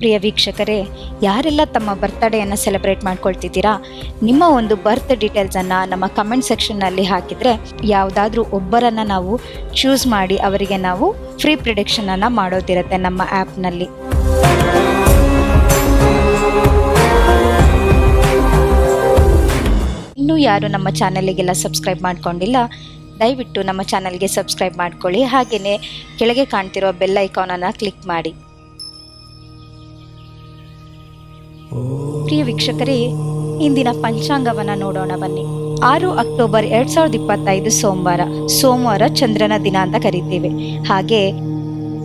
ಪ್ರಿಯ ವೀಕ್ಷಕರೇ, ಯಾರೆಲ್ಲ ತಮ್ಮ ಬರ್ತ್ಡೇಯನ್ನು ಸೆಲೆಬ್ರೇಟ್ ಮಾಡ್ಕೊಳ್ತಿದ್ದೀರಾ, ನಿಮ್ಮ ಒಂದು ಬರ್ತ್ ಡೀಟೇಲ್ಸನ್ನು ನಮ್ಮ ಕಮೆಂಟ್ ಸೆಕ್ಷನ್ನಲ್ಲಿ ಹಾಕಿದರೆ ಯಾವುದಾದ್ರೂ ಒಬ್ಬರನ್ನು ನಾವು ಚೂಸ್ ಮಾಡಿ ಅವರಿಗೆ ನಾವು ಫ್ರೀ ಪ್ರಿಡಿಕ್ಷನನ್ನು ಮಾಡೋದಿರುತ್ತೆ ನಮ್ಮ ಆ್ಯಪ್ನಲ್ಲಿ ಇನ್ನೂ ಯಾರು ನಮ್ಮ ಚಾನಲಿಗೆಲ್ಲ ಸಬ್ಸ್ಕ್ರೈಬ್ ಮಾಡ್ಕೊಂಡಿಲ್ಲ, ದಯವಿಟ್ಟು ನಮ್ಮ ಚಾನಲ್ಗೆ ಸಬ್ಸ್ಕ್ರೈಬ್ ಮಾಡ್ಕೊಳ್ಳಿ. ಹಾಗೆಯೇ ಕೆಳಗೆ ಕಾಣ್ತಿರೋ ಬೆಲ್ ಐಕಾನನ್ನು ಕ್ಲಿಕ್ ಮಾಡಿ. ಪ್ರಿಯ ವೀಕ್ಷಕರೇ, ಇಂದಿನ ಪಂಚಾಂಗವನ್ನ ನೋಡೋಣ ಬನ್ನಿ. ಆರು ಅಕ್ಟೋಬರ್ ಎರಡ್ ಸಾವಿರದ ಇಪ್ಪತ್ತೈದು ಸೋಮವಾರ ಸೋಮವಾರ ಚಂದ್ರನ ದಿನ ಅಂತ ಕರಿತೇವೆ. ಹಾಗೆ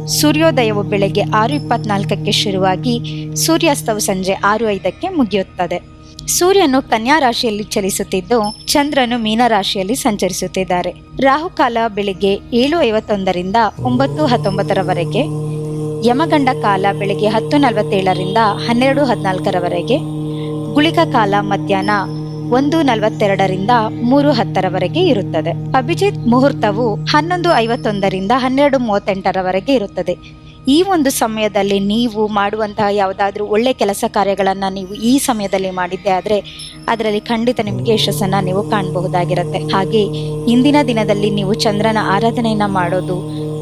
ಸೂರ್ಯೋದಯವು ಬೆಳಗ್ಗೆ ಆರು ಇಪ್ಪತ್ನಾಲ್ಕಕ್ಕೆ ಶುರುವಾಗಿ ಸೂರ್ಯಾಸ್ತವು ಸಂಜೆ ಆರು ಐದಕ್ಕೆ ಮುಗಿಯುತ್ತದೆ. ಸೂರ್ಯನು ಕನ್ಯಾ ರಾಶಿಯಲ್ಲಿ ಚಲಿಸುತ್ತಿದ್ದು, ಚಂದ್ರನು ಮೀನ ರಾಶಿಯಲ್ಲಿ ಸಂಚರಿಸುತ್ತಿದ್ದಾರೆ. ರಾಹುಕಾಲ ಬೆಳಿಗ್ಗೆ ಏಳು ಐವತ್ತೊಂದರಿಂದ ಒಂಬತ್ತು ಹತ್ತೊಂಬತ್ತರವರೆಗೆ ಯಮಗಂಡ ಕಾಲ ಬೆಳಗ್ಗೆ ಹತ್ತು ನಲವತ್ತೇಳರಿಂದ ಹನ್ನೆರಡು ಹದಿನಾಲ್ಕರವರೆಗೆ, ಗುಳಿಕ ಕಾಲ ಮಧ್ಯಾಹ್ನ ಒಂದು ನಲವತ್ತೆರಡರಿಂದ ಮೂರು ಹತ್ತರವರೆಗೆ ಇರುತ್ತದೆ. ಅಭಿಜಿತ್ ಮುಹೂರ್ತವು ಹನ್ನೊಂದು ಐವತ್ತೊಂದರಿಂದ ಹನ್ನೆರಡು ಮೂವತ್ತೆಂಟರವರೆಗೆ ಇರುತ್ತದೆ. ಈ ಒಂದು ಸಮಯದಲ್ಲಿ ನೀವು ಮಾಡುವಂತಹ ಯಾವುದಾದ್ರೂ ಒಳ್ಳೆ ಕೆಲಸ ಕಾರ್ಯಗಳನ್ನು ನೀವು ಈ ಸಮಯದಲ್ಲಿ ಮಾಡಿದ್ದೆ ಆದರೆ ಅದರಲ್ಲಿ ಖಂಡಿತ ನಿಮಗೆ ಯಶಸ್ಸನ್ನು ನೀವು ಕಾಣಬಹುದಾಗಿರುತ್ತೆ. ಹಾಗೆ ಇಂದಿನ ದಿನದಲ್ಲಿ ನೀವು ಚಂದ್ರನ ಆರಾಧನೆಯನ್ನು ಮಾಡೋದು,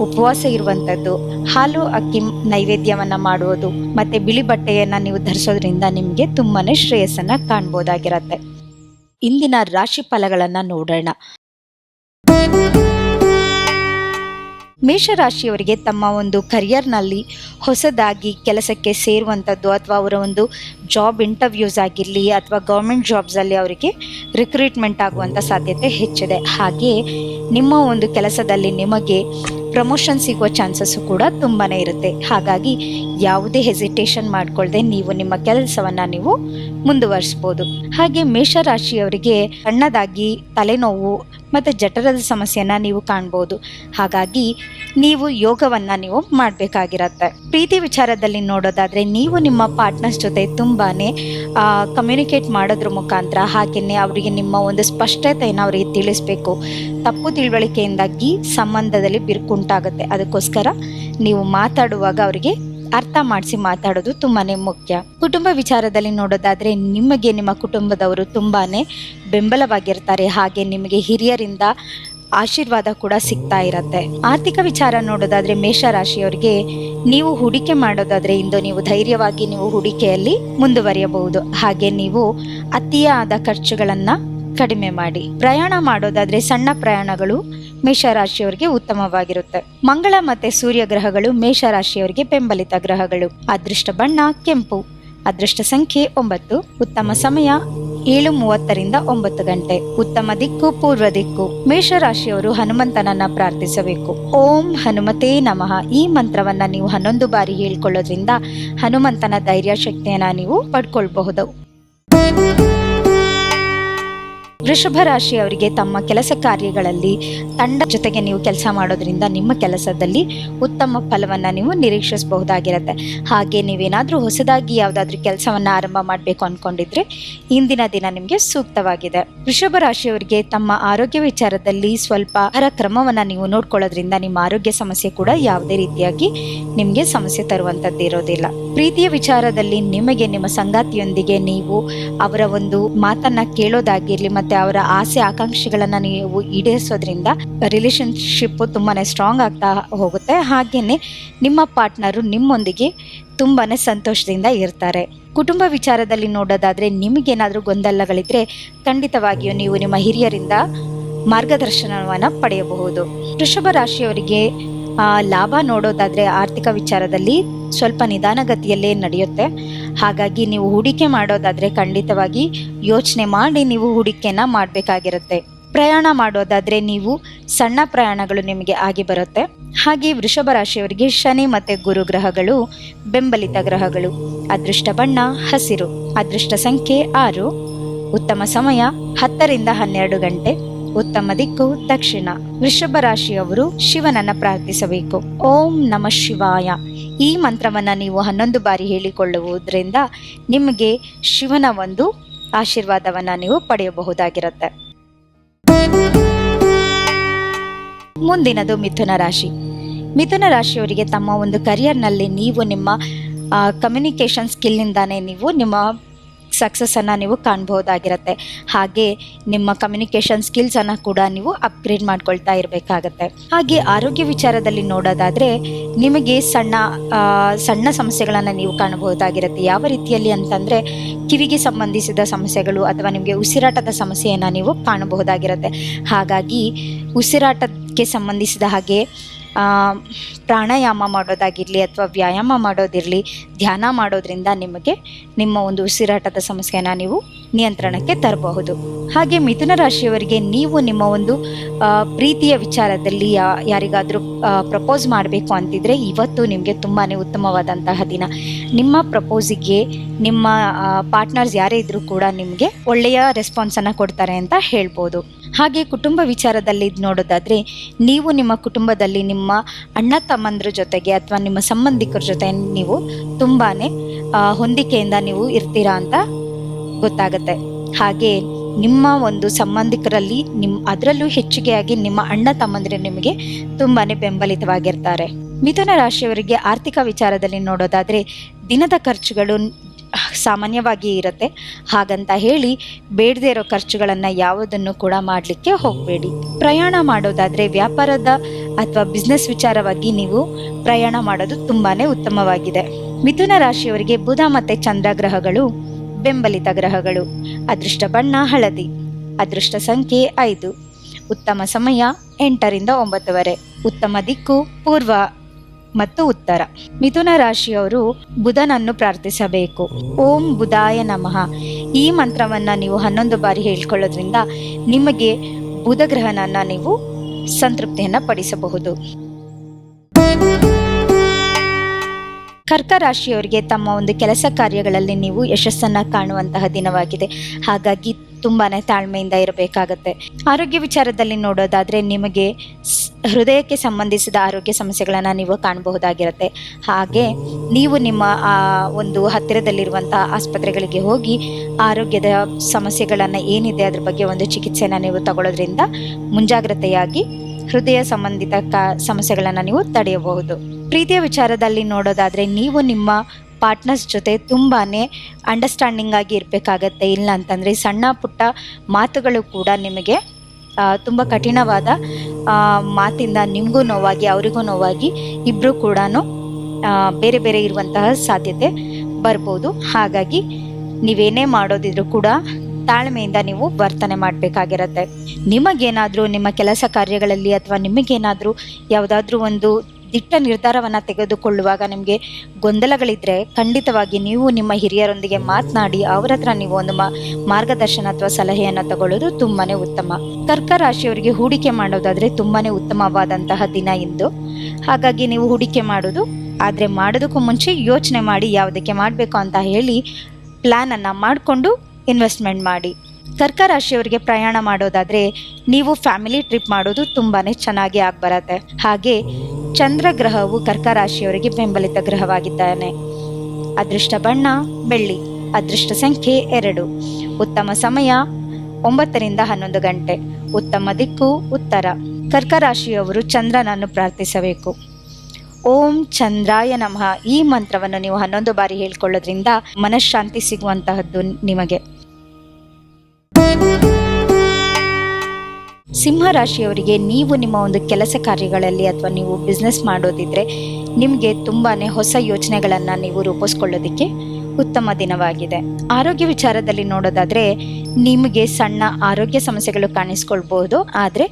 ಉಪವಾಸ ಇರುವಂಥದ್ದು ಹಾಲು, ಅಕ್ಕಿ ನೈವೇದ್ಯವನ್ನು ಮಾಡುವುದು, ಮತ್ತು ಬಿಳಿ ಬಟ್ಟೆಯನ್ನು ನೀವು ಧರಿಸೋದ್ರಿಂದ ನಿಮಗೆ ತುಂಬಾ ಶ್ರೇಯಸ್ಸನ್ನು ಕಾಣ್ಬೋದಾಗಿರತ್ತೆ ಇಂದಿನ ರಾಶಿ ಫಲಗಳನ್ನು ನೋಡೋಣ. ಮೇಷರಾಶಿಯವರಿಗೆ ತಮ್ಮ ಒಂದು ಕರಿಯರ್ನಲ್ಲಿ ಹೊಸದಾಗಿ ಕೆಲಸಕ್ಕೆ ಸೇರುವಂಥದ್ದು ಅಥವಾ ಅವರ ಒಂದು ಜಾಬ್ ಇಂಟರ್ವ್ಯೂಸ್ ಆಗಿರಲಿ ಅಥವಾ ಗೌರ್ಮೆಂಟ್ ಜಾಬ್ಸಲ್ಲಿ ಅವರಿಗೆ ರಿಕ್ರೂಟ್ಮೆಂಟ್ ಆಗುವಂಥ ಸಾಧ್ಯತೆ ಹೆಚ್ಚಿದೆ. ಹಾಗೆ ನಿಮ್ಮ ಒಂದು ಕೆಲಸದಲ್ಲಿ ನಿಮಗೆ ಪ್ರಮೋಷನ್ ಸಿಗುವ ಚಾನ್ಸಸ್ಸು ಕೂಡ ತುಂಬಾ ಇರುತ್ತೆ. ಹಾಗಾಗಿ ಯಾವುದೇ ಹೆಸಿಟೇಷನ್ ಮಾಡಿಕೊಳ್ಳದೆ ನೀವು ನಿಮ್ಮ ಕೆಲಸವನ್ನು ನೀವು ಮುಂದುವರಿಸ್ಬೋದು. ಹಾಗೆ ಮೇಷರಾಶಿಯವರಿಗೆ ಸಣ್ಣದಾಗಿ ತಲೆನೋವು ಮತ್ತು ಜಠರದ ಸಮಸ್ಯೆಯನ್ನು ನೀವು ಕಾಣ್ಬೋದು. ಹಾಗಾಗಿ ನೀವು ಯೋಗವನ್ನು ನೀವು ಮಾಡಬೇಕಾಗಿರತ್ತೆ. ಪ್ರೀತಿ ವಿಚಾರದಲ್ಲಿ ನೋಡೋದಾದರೆ ನೀವು ನಿಮ್ಮ ಪಾರ್ಟ್ನರ್ಸ್ ಜೊತೆ ತುಂಬಾ ಕಮ್ಯುನಿಕೇಟ್ ಮಾಡೋದ್ರ ಮುಖಾಂತರ ಹಾಗೆಯೇ ಅವರಿಗೆ ನಿಮ್ಮ ಒಂದು ಸ್ಪಷ್ಟತೆಯನ್ನು ಅವರಿಗೆ ತಿಳಿಸ್ಬೇಕು. ತಪ್ಪು ತಿಳುವಳಿಕೆಯಿಂದಾಗಿ ಸಂಬಂಧದಲ್ಲಿ ಬಿರುಕುಂಟಾಗುತ್ತೆ. ಅದಕ್ಕೋಸ್ಕರ ನೀವು ಮಾತಾಡುವಾಗ ಅವರಿಗೆ ಅರ್ಥ ಮಾಡಿಸಿ ಮಾತಾಡೋದು ತುಂಬಾನೇ ಮುಖ್ಯ. ಕುಟುಂಬ ವಿಚಾರದಲ್ಲಿ ನೋಡೋದಾದ್ರೆ ನಿಮಗೆ ನಿಮ್ಮ ಕುಟುಂಬದವರು ತುಂಬಾನೇ ಬೆಂಬಲವಾಗಿರ್ತಾರೆ. ಹಾಗೆ ನಿಮಗೆ ಹಿರಿಯರಿಂದ ಆಶೀರ್ವಾದ ಕೂಡ ಸಿಗ್ತಾ ಇರತ್ತೆ. ಆರ್ಥಿಕ ವಿಚಾರ ನೋಡೋದಾದ್ರೆ ಮೇಷರಾಶಿಯವರಿಗೆ ನೀವು ಹೂಡಿಕೆ ಮಾಡೋದಾದ್ರೆ ಇಂದು ನೀವು ಧೈರ್ಯವಾಗಿ ನೀವು ಹೂಡಿಕೆಯಲ್ಲಿ ಮುಂದುವರಿಯಬಹುದು. ಹಾಗೆ ನೀವು ಅತಿಯಾದ ಖರ್ಚುಗಳನ್ನ ಕಡಿಮೆ ಮಾಡಿ. ಪ್ರಯಾಣ ಮಾಡೋದಾದ್ರೆ ಸಣ್ಣ ಪ್ರಯಾಣಗಳು ಮೇಷರಾಶಿಯವರಿಗೆ ಉತ್ತಮವಾಗಿರುತ್ತೆ. ಮಂಗಳ ಮತ್ತೆ ಸೂರ್ಯ ಗ್ರಹಗಳು ಮೇಷರಾಶಿಯವರಿಗೆ ಬೆಂಬಲಿತ ಗ್ರಹಗಳು. ಅದೃಷ್ಟ ಬಣ್ಣ, ಕೆಂಪು. ಅದೃಷ್ಟ ಸಂಖ್ಯೆ ಒಂಬತ್ತು. ಉತ್ತಮ ಸಮಯ ಏಳು ಮೂವತ್ತರಿಂದ ಒಂಬತ್ತು ಗಂಟೆ. ಉತ್ತಮ ದಿಕ್ಕು, ಪೂರ್ವ ದಿಕ್ಕು. ಮೇಷರಾಶಿಯವರು ಹನುಮಂತನನ್ನ ಪ್ರಾರ್ಥಿಸಬೇಕು. ಓಂ ಹನುಮತೇ ನಮಃ. ಈ ಮಂತ್ರವನ್ನ ನೀವು ಹನ್ನೊಂದು ಬಾರಿ ಹೇಳ್ಕೊಳ್ಳೋದ್ರಿಂದ ಹನುಮಂತನ ಧೈರ್ಯ ಶಕ್ತಿಯನ್ನ ನೀವು ಪಡ್ಕೊಳ್ಬಹುದು. ವೃಷಭ ರಾಶಿಯವರಿಗೆ ತಮ್ಮ ಕೆಲಸ ಕಾರ್ಯಗಳಲ್ಲಿ ತಂಡ ಜೊತೆಗೆ ನೀವು ಕೆಲಸ ಮಾಡೋದ್ರಿಂದ ನಿಮ್ಮ ಕೆಲಸದಲ್ಲಿ ಉತ್ತಮ ಫಲವನ್ನ ನೀವು ನಿರೀಕ್ಷಿಸಬಹುದಾಗಿರುತ್ತೆ. ಹಾಗೆ ನೀವೇನಾದರೂ ಹೊಸದಾಗಿ ಯಾವುದಾದ್ರೂ ಕೆಲಸವನ್ನ ಆರಂಭ ಮಾಡಬೇಕು ಅನ್ಕೊಂಡಿದ್ರೆ ಇಂದಿನ ದಿನ ನಿಮಗೆ ಸೂಕ್ತವಾಗಿದೆ. ವೃಷಭ ರಾಶಿಯವರಿಗೆ ತಮ್ಮ ಆರೋಗ್ಯ ವಿಚಾರದಲ್ಲಿ ಸ್ವಲ್ಪ ಅರ ಕ್ರಮವನ್ನು ನೀವು ನೋಡ್ಕೊಳ್ಳೋದ್ರಿಂದ ನಿಮ್ಮ ಆರೋಗ್ಯ ಸಮಸ್ಯೆ ಕೂಡ ಯಾವುದೇ ರೀತಿಯಾಗಿ ನಿಮಗೆ ಸಮಸ್ಯೆ ತರುವಂಥದ್ದು ಇರೋದಿಲ್ಲ. ಪ್ರೀತಿಯ ವಿಚಾರದಲ್ಲಿ ನಿಮಗೆ ನಿಮ್ಮ ಸಂಗಾತಿಯೊಂದಿಗೆ ನೀವು ಅವರ ಒಂದು ಮಾತನ್ನ ಕೇಳೋದಾಗಿರ್ಲಿ, ಮತ್ತೆ ಅವರ ಆಸೆ, ಆಕಾಂಕ್ಷೆಗಳನ್ನು ನೀವು ಈಡೇರಿಸೋದ್ರಿಂದ ರಿಲೇಶನ್ಶಿಪ್ ತುಂಬಾ ಸ್ಟ್ರಾಂಗ್ ಆಗ್ತಾ ಹೋಗುತ್ತೆ. ಹಾಗೇನೆ ನಿಮ್ಮ ಪಾರ್ಟ್ನರು ನಿಮ್ಮೊಂದಿಗೆ ತುಂಬಾ ಸಂತೋಷದಿಂದ ಇರ್ತಾರೆ. ಕುಟುಂಬ ವಿಚಾರದಲ್ಲಿ ನೋಡೋದಾದ್ರೆ ನಿಮಗೇನಾದರೂ ಗೊಂದಲಗಳಿದ್ರೆ ಖಂಡಿತವಾಗಿಯೂ ನೀವು ನಿಮ್ಮ ಹಿರಿಯರಿಂದ ಮಾರ್ಗದರ್ಶನವನ್ನು ಪಡೆಯಬಹುದು. ವೃಷಭ ರಾಶಿಯವರಿಗೆ ಲಾಭ ನೋಡೋದಾದ್ರೆ ಆರ್ಥಿಕ ವಿಚಾರದಲ್ಲಿ ಸ್ವಲ್ಪ ನಿಧಾನಗತಿಯಲ್ಲೇ ನಡೆಯುತ್ತೆ. ಹಾಗಾಗಿ ನೀವು ಹೂಡಿಕೆ ಮಾಡೋದಾದ್ರೆ ಖಂಡಿತವಾಗಿ ಯೋಚನೆ ಮಾಡಿ ನೀವು ಹೂಡಿಕೆನ ಮಾಡಬೇಕಾಗಿರುತ್ತೆ. ಪ್ರಯಾಣ ಮಾಡೋದಾದ್ರೆ ನೀವು ಸಣ್ಣ ಪ್ರಯಾಣಗಳು ನಿಮಗೆ ಆಗಿ ಬರುತ್ತೆ. ಹಾಗೆ ವೃಷಭ ರಾಶಿಯವರಿಗೆ ಶನಿ ಮತ್ತೆ ಗುರು ಗ್ರಹಗಳು ಬೆಂಬಲಿತ ಗ್ರಹಗಳು. ಅದೃಷ್ಟ ಬಣ್ಣ, ಹಸಿರು. ಅದೃಷ್ಟ ಸಂಖ್ಯೆ ಆರು. ಉತ್ತಮ ಸಮಯ ಹತ್ತರಿಂದ ಹನ್ನೆರಡು ಗಂಟೆ. ಉತ್ತಮ ದಿಕ್ಕು, ದಕ್ಷಿಣ. ವೃಷಭ ರಾಶಿಯವರು ಶಿವನನ್ನ ಪ್ರಾರ್ಥಿಸಬೇಕು. ಓಂ ನಮ ಶಿವಾಯ. ಈ ಮಂತ್ರವನ್ನ ನೀವು ಹನ್ನೊಂದು ಬಾರಿ ಹೇಳಿಕೊಳ್ಳುವುದರಿಂದ ನಿಮಗೆ ಶಿವನ ಒಂದು ಆಶೀರ್ವಾದವನ್ನ ನೀವು ಪಡೆಯಬಹುದಾಗಿರುತ್ತೆ. ಮುಂದಿನದು ಮಿಥುನ ರಾಶಿ. ಮಿಥುನ ರಾಶಿಯವರಿಗೆ ತಮ್ಮ ಒಂದು ಕರಿಯರ್ನಲ್ಲಿ ನೀವು ನಿಮ್ಮ ಕಮ್ಯುನಿಕೇಷನ್ ಸ್ಕಿಲ್ನಿಂದಾನೇ ನೀವು ನಿಮ್ಮ ಸಕ್ಸಸ್ಸನ್ನು ನೀವು ಕಾಣ್ಬೋದಾಗಿರುತ್ತೆ ಹಾಗೆ ನಿಮ್ಮ ಕಮ್ಯುನಿಕೇಷನ್ ಸ್ಕಿಲ್ಸನ್ನು ಕೂಡ ನೀವು ಅಪ್ಗ್ರೇಡ್ ಮಾಡ್ಕೊಳ್ತಾ ಇರಬೇಕಾಗತ್ತೆ. ಹಾಗೆ ಆರೋಗ್ಯ ವಿಚಾರದಲ್ಲಿ ನೋಡೋದಾದರೆ ನಿಮಗೆ ಸಣ್ಣ ಸಣ್ಣ ಸಮಸ್ಯೆಗಳನ್ನು ನೀವು ಕಾಣಬಹುದಾಗಿರುತ್ತೆ. ಯಾವ ರೀತಿಯಲ್ಲಿ ಅಂತಂದರೆ ಕಿವಿಗೆ ಸಂಬಂಧಿಸಿದ ಸಮಸ್ಯೆಗಳು ಅಥವಾ ನಿಮಗೆ ಉಸಿರಾಟದ ಸಮಸ್ಯೆಯನ್ನು ನೀವು ಕಾಣಬಹುದಾಗಿರುತ್ತೆ. ಹಾಗಾಗಿ ಉಸಿರಾಟಕ್ಕೆ ಸಂಬಂಧಿಸಿದ ಹಾಗೆ ಪ್ರಾಣಾಯಾಮ ಮಾಡೋದಾಗಿರಲಿ ಅಥವಾ ವ್ಯಾಯಾಮ ಮಾಡೋದಿರಲಿ, ಧ್ಯಾನ ಮಾಡೋದ್ರಿಂದ ನಿಮಗೆ ನಿಮ್ಮ ಒಂದು ಉಸಿರಾಟದ ಸಮಸ್ಯೆನ ನೀವು ನಿಯಂತ್ರಣಕ್ಕೆ ತರಬಹುದು. ಹಾಗೆ ಮಿಥುನ ರಾಶಿಯವರಿಗೆ ನೀವು ನಿಮ್ಮ ಒಂದು ಪ್ರೀತಿಯ ವಿಚಾರದಲ್ಲಿ ಯಾರಿಗಾದರೂ ಪ್ರಪೋಸ್ ಮಾಡಬೇಕು ಅಂತಿದ್ರೆ ಇವತ್ತು ನಿಮಗೆ ತುಂಬಾ ಉತ್ತಮವಾದಂತಹ ದಿನ. ನಿಮ್ಮ ಪ್ರಪೋಸಿಗೆ ನಿಮ್ಮ ಪಾರ್ಟ್ನರ್ಸ್ ಯಾರೇ ಇದ್ರೂ ಕೂಡ ನಿಮಗೆ ಒಳ್ಳೆಯ ರೆಸ್ಪಾನ್ಸನ್ನು ಕೊಡ್ತಾರೆ ಅಂತ ಹೇಳ್ಬೋದು. ಹಾಗೆ ಕುಟುಂಬ ವಿಚಾರದಲ್ಲಿ ನೋಡೋದಾದ್ರೆ, ನೀವು ನಿಮ್ಮ ಕುಟುಂಬದಲ್ಲಿ ನಿಮ್ಮ ಅಣ್ಣ ತಮ್ಮಂದ್ರ ಜೊತೆಗೆ ಅಥವಾ ನಿಮ್ಮ ಸಂಬಂಧಿಕರ ಜೊತೆ ನೀವು ತುಂಬಾ ಹೊಂದಿಕೆಯಿಂದ ನೀವು ಇರ್ತೀರಾ ಅಂತ ಗೊತ್ತಾಗುತ್ತೆ. ಹಾಗೆ ನಿಮ್ಮ ಒಂದು ಸಂಬಂಧಿಕರಲ್ಲಿ ನಿಮ್ಮ ಅದರಲ್ಲೂ ಹೆಚ್ಚಿಗೆಯಾಗಿ ನಿಮ್ಮ ಅಣ್ಣ ತಮ್ಮಂದಿರು ನಿಮಗೆ ತುಂಬಾನೇ ಬೆಂಬಲಿತವಾಗಿರ್ತಾರೆ. ಮಿಥುನ ರಾಶಿಯವರಿಗೆ ಆರ್ಥಿಕ ವಿಚಾರದಲ್ಲಿ ನೋಡೋದಾದ್ರೆ, ದಿನದ ಖರ್ಚುಗಳು ಸಾಮಾನ್ಯವಾಗಿ ಇರುತ್ತೆ. ಹಾಗಂತ ಹೇಳಿ ಬೇಡದೇ ಇರೋ ಖರ್ಚುಗಳನ್ನು ಯಾವುದನ್ನು ಕೂಡ ಮಾಡಲಿಕ್ಕೆ ಹೋಗಬೇಡಿ. ಪ್ರಯಾಣ ಮಾಡೋದಾದರೆ ವ್ಯಾಪಾರದ ಅಥವಾ ಬಿಸ್ನೆಸ್ ವಿಚಾರವಾಗಿ ನೀವು ಪ್ರಯಾಣ ಮಾಡೋದು ತುಂಬಾ ಉತ್ತಮವಾಗಿದೆ. ಮಿಥುನ ರಾಶಿಯವರಿಗೆ ಬುಧ ಮತ್ತು ಚಂದ್ರ ಗ್ರಹಗಳು ಬೆಂಬಲಿತ ಗ್ರಹಗಳು. ಅದೃಷ್ಟ ಬಣ್ಣ ಹಳದಿ, ಅದೃಷ್ಟ ಸಂಖ್ಯೆ ಐದು. ಉತ್ತಮ ಸಮಯ ಎಂಟರಿಂದ ಒಂಬತ್ತುವರೆ. ಉತ್ತಮ ದಿಕ್ಕು ಪೂರ್ವ. ಮತ್ತು ಉತ್ತರ. ಮಿಥುನ ರಾಶಿಯವರು ಬುಧನನ್ನು ಪ್ರಾರ್ಥಿಸಬೇಕು. ಓಂ ಬುಧಾಯ ನಮಃ. ಈ ಮಂತ್ರವನ್ನ ನೀವು ಹನ್ನೊಂದು ಬಾರಿ ಹೇಳ್ಕೊಳ್ಳೋದ್ರಿಂದ ನಿಮಗೆ ಬುಧ ಗ್ರಹನನ್ನ ನೀವು ಸಂತೃಪ್ತಿಯನ್ನ ಪಡಿಸಬಹುದು. ಕರ್ಕ ರಾಶಿಯವರಿಗೆ ತಮ್ಮ ಒಂದು ಕೆಲಸ ಕಾರ್ಯಗಳಲ್ಲಿ ನೀವು ಯಶಸ್ಸನ್ನ ಕಾಣುವಂತಹ ದಿನವಾಗಿದೆ. ಹಾಗಾಗಿ ತುಂಬಾನೇ ತಾಳ್ಮೆಯಿಂದ ಇರಬೇಕಾಗತ್ತೆ. ಆರೋಗ್ಯ ವಿಚಾರದಲ್ಲಿ ನೋಡೋದಾದ್ರೆ ನಿಮಗೆ ಹೃದಯಕ್ಕೆ ಸಂಬಂಧಿಸಿದ ಆರೋಗ್ಯ ಸಮಸ್ಯೆಗಳನ್ನು ನೀವು ಕಾಣಬಹುದಾಗಿರುತ್ತೆ. ಹಾಗೆ ನೀವು ನಿಮ್ಮ, ಆ, ಒಂದು ಹತ್ತಿರದಲ್ಲಿರುವಂತಹ ಆಸ್ಪತ್ರೆಗಳಿಗೆ ಹೋಗಿ ಆರೋಗ್ಯದ ಸಮಸ್ಯೆಗಳನ್ನು ಏನಿದೆ ಅದ್ರ ಬಗ್ಗೆ ಒಂದು ಚಿಕಿತ್ಸೆನ ನೀವು ತಗೊಳ್ಳೋದ್ರಿಂದ ಮುಂಜಾಗ್ರತೆಯಾಗಿ ಹೃದಯ ಸಂಬಂಧಿತ ಕ, ಸಮಸ್ಯೆಗಳನ್ನು ನೀವು ತಡೆಯಬಹುದು. ಪ್ರೀತಿಯ ವಿಚಾರದಲ್ಲಿ ನೋಡೋದಾದ್ರೆ ನೀವು ನಿಮ್ಮ ಪಾರ್ಟ್ನರ್ಸ್ ಜೊತೆ ತುಂಬಾ ಅಂಡರ್ಸ್ಟ್ಯಾಂಡಿಂಗ್ ಆಗಿ ಇರಬೇಕಾಗತ್ತೆ. ಇಲ್ಲ ಅಂತಂದರೆ ಸಣ್ಣ ಪುಟ್ಟ ಮಾತುಗಳು ಕೂಡ ನಿಮಗೆ ತುಂಬ ಕಠಿಣವಾದ ಮಾತಿಂದ ನಿಮಗೂ ನೋವಾಗಿ, ಅವರಿಗೂ ನೋವಾಗಿ ಇಬ್ಬರು ಕೂಡ ಬೇರೆ ಬೇರೆ ಇರುವಂತಹ ಸಾಧ್ಯತೆ ಬರ್ಬೋದು. ಹಾಗಾಗಿ ನೀವೇನೇ ಮಾಡೋದಿದ್ರು ಕೂಡ ತಾಳ್ಮೆಯಿಂದ ನೀವು ವರ್ತನೆ ಮಾಡಬೇಕಾಗಿರತ್ತೆ. ನಿಮಗೇನಾದರೂ ನಿಮ್ಮ ಕೆಲಸ ಕಾರ್ಯಗಳಲ್ಲಿ ಅಥವಾ ನಿಮಗೇನಾದರೂ ಯಾವುದಾದ್ರೂ ಒಂದು ದಿಟ್ಟ ನಿರ್ಧಾರವನ್ನು ತೆಗೆದುಕೊಳ್ಳುವಾಗ ನಿಮಗೆ ಗೊಂದಲಗಳಿದ್ದರೆ ಖಂಡಿತವಾಗಿ ನೀವು ನಿಮ್ಮ ಹಿರಿಯರೊಂದಿಗೆ ಮಾತನಾಡಿ ಅವರ ಹತ್ರ ನೀವು ಒಂದು ಮಾರ್ಗದರ್ಶನ ಅಥವಾ ಸಲಹೆಯನ್ನು ತಗೊಳ್ಳೋದು ತುಂಬಾನೇ ಉತ್ತಮ. ಕರ್ಕ ರಾಶಿಯವರಿಗೆ ಹೂಡಿಕೆ ಮಾಡೋದಾದರೆ ತುಂಬಾನೇ ಉತ್ತಮವಾದಂತಹ ದಿನ ಇಂದು. ಹಾಗಾಗಿ ನೀವು ಹೂಡಿಕೆ ಮಾಡೋದು, ಆದರೆ ಮಾಡೋದಕ್ಕೂ ಮುಂಚೆ ಯೋಚನೆ ಮಾಡಿ ಯಾವುದಕ್ಕೆ ಮಾಡಬೇಕು ಅಂತ ಹೇಳಿ ಪ್ಲ್ಯಾನನ್ನು ಮಾಡಿಕೊಂಡು ಇನ್ವೆಸ್ಟ್ಮೆಂಟ್ ಮಾಡಿ. ಕರ್ಕ ರಾಶಿಯವರಿಗೆ ಪ್ರಯಾಣ ಮಾಡೋದಾದ್ರೆ ನೀವು ಫ್ಯಾಮಿಲಿ ಟ್ರಿಪ್ ಮಾಡೋದು ತುಂಬಾನೇ ಚೆನ್ನಾಗಿ ಆಗ್ಬರತ್ತೆ. ಹಾಗೆ ಚಂದ್ರ ಗ್ರಹವು ಕರ್ಕ ರಾಶಿಯವರಿಗೆ ಬೆಂಬಲಿತ ಗ್ರಹವಾಗಿದ್ದಾನೆ. ಅದೃಷ್ಟ ಬಣ್ಣ, ಬೆಳ್ಳಿ. ಅದೃಷ್ಟ ಸಂಖ್ಯೆ ಎರಡು. ಉತ್ತಮ ಸಮಯ ಒಂಬತ್ತರಿಂದ ಹನ್ನೊಂದು ಗಂಟೆ. ಉತ್ತಮ ದಿಕ್ಕು, ಉತ್ತರ. ಕರ್ಕ ರಾಶಿಯವರು ಚಂದ್ರನನ್ನು ಪ್ರಾರ್ಥಿಸಬೇಕು. ಓಂ ಚಂದ್ರಾಯ ನಮಃ. ಈ ಮಂತ್ರವನ್ನು ನೀವು ಹನ್ನೊಂದು ಬಾರಿ ಹೇಳ್ಕೊಳ್ಳೋದ್ರಿಂದ ಮನಃಶಾಂತಿ ಸಿಗುವಂತಹದ್ದು ನಿಮಗೆ. ಸಿಂಹ ರಾಶಿಯವರಿಗೆ ನೀವು ನಿಮ್ಮ ಒಂದು ಕೆಲಸ ಕಾರ್ಯಗಳಲ್ಲಿ ಅಥವಾ ನೀವು ಬಿಸ್ನೆಸ್ ಮಾಡೋದಿದ್ರೆ ನಿಮಗೆ ತುಂಬಾನೇ ಹೊಸ ಯೋಚನೆಗಳನ್ನು ನೀವು ರೂಪಿಸ್ಕೊಳ್ಳೋದಕ್ಕೆ ಉತ್ತಮ ದಿನವಾಗಿದೆ. ಆರೋಗ್ಯ ವಿಚಾರದಲ್ಲಿ ನೋಡೋದಾದ್ರೆ ನಿಮಗೆ ಸಣ್ಣ ಆರೋಗ್ಯ ಸಮಸ್ಯೆಗಳು ಕಾಣಿಸ್ಕೊಳ್ಬಹುದು ಆದರೆ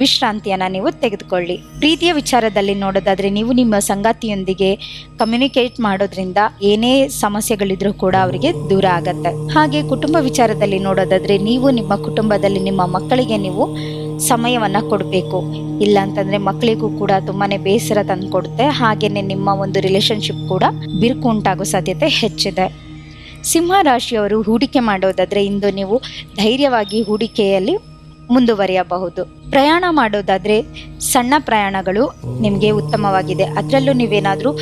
ವಿಶ್ರಾಂತಿಯನ್ನ ನೀವು ತೆಗೆದುಕೊಳ್ಳಿ. ಪ್ರೀತಿಯ ವಿಚಾರದಲ್ಲಿ ನೋಡೋದಾದ್ರೆ ನೀವು ನಿಮ್ಮ ಸಂಗಾತಿಯೊಂದಿಗೆ ಕಮ್ಯುನಿಕೇಟ್ ಮಾಡೋದ್ರಿಂದ ಏನೇ ಸಮಸ್ಯೆಗಳಿದ್ರೂ ಕೂಡ ಅವರಿಗೆ ದೂರ ಆಗತ್ತೆ. ಹಾಗೆ ಕುಟುಂಬ ವಿಚಾರದಲ್ಲಿ ನೋಡೋದಾದ್ರೆ ನೀವು ನಿಮ್ಮ ಕುಟುಂಬದಲ್ಲಿ ನಿಮ್ಮ ಮಕ್ಕಳಿಗೆ ನೀವು ಸಮಯವನ್ನು ಕೊಡಬೇಕು. ಇಲ್ಲ ಅಂತಂದರೆ ಮಕ್ಕಳಿಗೂ ಕೂಡ ತುಂಬಾ ಬೇಸರ ತಂದು ಕೊಡುತ್ತೆ ಹಾಗೆಯೇ ನಿಮ್ಮ ಒಂದು ರಿಲೇಶನ್ಶಿಪ್ ಕೂಡ ಬಿರುಕು ಉಂಟಾಗೋ ಸಾಧ್ಯತೆ ಹೆಚ್ಚಿದೆ. ಸಿಂಹ ರಾಶಿಯವರು ಹೂಡಿಕೆ ಮಾಡೋದಾದರೆ ಇಂದು ನೀವು ಧೈರ್ಯವಾಗಿ ಹೂಡಿಕೆಯಲ್ಲಿ ಮುಂದುವರಿಯಬಹುದು. ಪ್ರಯಾಣ ಮಾಡೋದಾದರೆ ಸಣ್ಣ ಪ್ರಯಾಣಗಳು ನಿಮಗೆ ಉತ್ತಮವಾಗಿದೆ. ಅದರಲ್ಲೂ ನೀವೇನಾದರೂ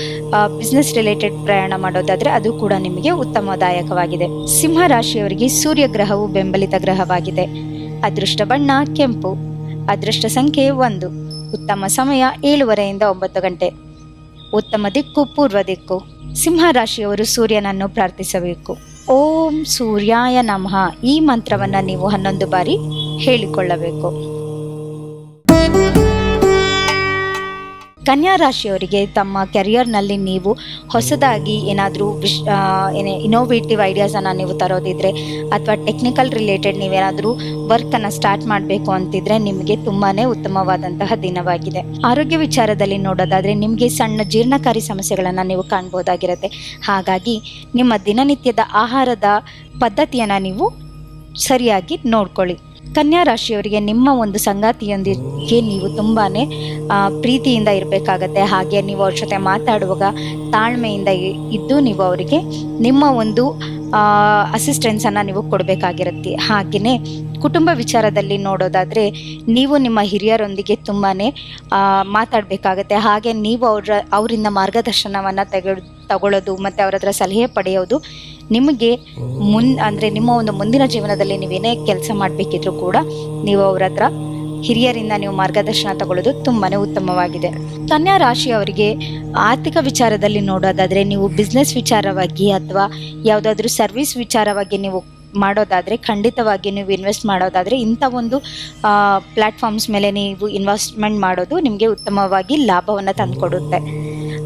ಬಿಸ್ನೆಸ್ ರಿಲೇಟೆಡ್ ಪ್ರಯಾಣ ಮಾಡೋದಾದರೆ ಅದು ಕೂಡ ನಿಮಗೆ ಉತ್ತಮದಾಯಕವಾಗಿದೆ. ಸಿಂಹ ರಾಶಿಯವರಿಗೆ ಸೂರ್ಯ ಗ್ರಹವು ಬೆಂಬಲಿತ ಗ್ರಹವಾಗಿದೆ. ಅದೃಷ್ಟ ಬಣ್ಣ ಕೆಂಪು. ಅದೃಷ್ಟ ಸಂಖ್ಯೆ ಒಂದು. ಉತ್ತಮ ಸಮಯ ಏಳುವರೆಯಿಂದ ಒಂಬತ್ತು ಗಂಟೆ. ಉತ್ತಮ ದಿಕ್ಕು ಪೂರ್ವ ದಿಕ್ಕು. ಸಿಂಹ ರಾಶಿಯವರು ಸೂರ್ಯನನ್ನು ಪ್ರಾರ್ಥಿಸಬೇಕು. ಓಂ ಸೂರ್ಯಾಯ ನಮಃ. ಈ ಮಂತ್ರವನ್ನ ನೀವು ಹನ್ನೊಂದು ಬಾರಿ ಹೇಳಿಕೊಳ್ಳಬೇಕು. ಕನ್ಯಾ ರಾಶಿಯವರಿಗೆ ತಮ್ಮ ಕೆರಿಯರ್ನಲ್ಲಿ ನೀವು ಹೊಸದಾಗಿ ಏನಾದರೂ ವಿಶ್ ಏನೇ ಇನೋವೇಟಿವ್ ಐಡಿಯಾಸನ್ನು ನೀವು ತರೋದಿದ್ರೆ ಅಥವಾ ಟೆಕ್ನಿಕಲ್ ರಿಲೇಟೆಡ್ ನೀವೇನಾದರೂ ವರ್ಕನ್ನು ಸ್ಟಾರ್ಟ್ ಮಾಡಬೇಕು ಅಂತಿದ್ರೆ ನಿಮಗೆ ತುಂಬಾ ಉತ್ತಮವಾದಂತಹ ದಿನವಾಗಿದೆ. ಆರೋಗ್ಯ ವಿಚಾರದಲ್ಲಿ ನೋಡೋದಾದರೆ ನಿಮಗೆ ಸಣ್ಣ ಜೀರ್ಣಕಾರಿ ಸಮಸ್ಯೆಗಳನ್ನು ನೀವು ಕಾಣ್ಬೋದಾಗಿರುತ್ತೆ. ಹಾಗಾಗಿ ನಿಮ್ಮ ದಿನನಿತ್ಯದ ಆಹಾರದ ಪದ್ಧತಿಯನ್ನು ನೀವು ಸರಿಯಾಗಿ ನೋಡ್ಕೊಳ್ಳಿ. ಕನ್ಯಾ ರಾಶಿಯವರಿಗೆ ನಿಮ್ಮ ಒಂದು ಸಂಗಾತಿಯೊಂದಿಗೆ ನೀವು ತುಂಬಾ ಪ್ರೀತಿಯಿಂದ ಇರಬೇಕಾಗತ್ತೆ. ಹಾಗೆ ನೀವು ಅವ್ರ ಜೊತೆ ಮಾತಾಡುವಾಗ ತಾಳ್ಮೆಯಿಂದ ಇದ್ದು ನೀವು ಅವರಿಗೆ ನಿಮ್ಮ ಒಂದು ಅಸಿಸ್ಟೆನ್ಸನ್ನು ನೀವು ಕೊಡಬೇಕಾಗಿರುತ್ತೆ. ಹಾಗೆಯೇ ಕುಟುಂಬ ವಿಚಾರದಲ್ಲಿ ನೋಡೋದಾದರೆ ನೀವು ನಿಮ್ಮ ಹಿರಿಯರೊಂದಿಗೆ ತುಂಬಾ ಮಾತಾಡಬೇಕಾಗತ್ತೆ. ಹಾಗೆ ನೀವು ಅವರ, ಅವರಿಂದ ಮಾರ್ಗದರ್ಶನವನ್ನು ತೆಗೆ ತಗೊಳ್ಳೋದು ಮತ್ತು ಅವರ ಹತ್ರ ಸಲಹೆ ಪಡೆಯೋದು ನಿಮಗೆ ಮುನ್, ಅಂದರೆ ನಿಮ್ಮ ಒಂದು ಮುಂದಿನ ಜೀವನದಲ್ಲಿ ನೀವೇನೇ ಕೆಲಸ ಮಾಡಬೇಕಿದ್ರೂ ಕೂಡ ನೀವು ಅವ್ರ ಹತ್ರ ಹಿರಿಯರಿಂದ ನೀವು ಮಾರ್ಗದರ್ಶನ ತಗೊಳ್ಳೋದು ತುಂಬಾ ಉತ್ತಮವಾಗಿದೆ. ಕನ್ಯಾ ರಾಶಿಯವರಿಗೆ ಆರ್ಥಿಕ ವಿಚಾರದಲ್ಲಿ ನೋಡೋದಾದರೆ ನೀವು ಬಿಸ್ನೆಸ್ ವಿಚಾರವಾಗಿ ಅಥವಾ ಯಾವುದಾದ್ರೂ ಸರ್ವಿಸ್ ವಿಚಾರವಾಗಿ ನೀವು ಮಾಡೋದಾದರೆ ಖಂಡಿತವಾಗಿ ನೀವು ಇನ್ವೆಸ್ಟ್ ಮಾಡೋದಾದರೆ ಇಂಥ ಒಂದು ಪ್ಲ್ಯಾಟ್ಫಾರ್ಮ್ಸ್ ಮೇಲೆ ನೀವು ಇನ್ವೆಸ್ಟ್ಮೆಂಟ್ ಮಾಡೋದು ನಿಮಗೆ ಉತ್ತಮವಾಗಿ ಲಾಭವನ್ನು ತಂದುಕೊಡುತ್ತೆ.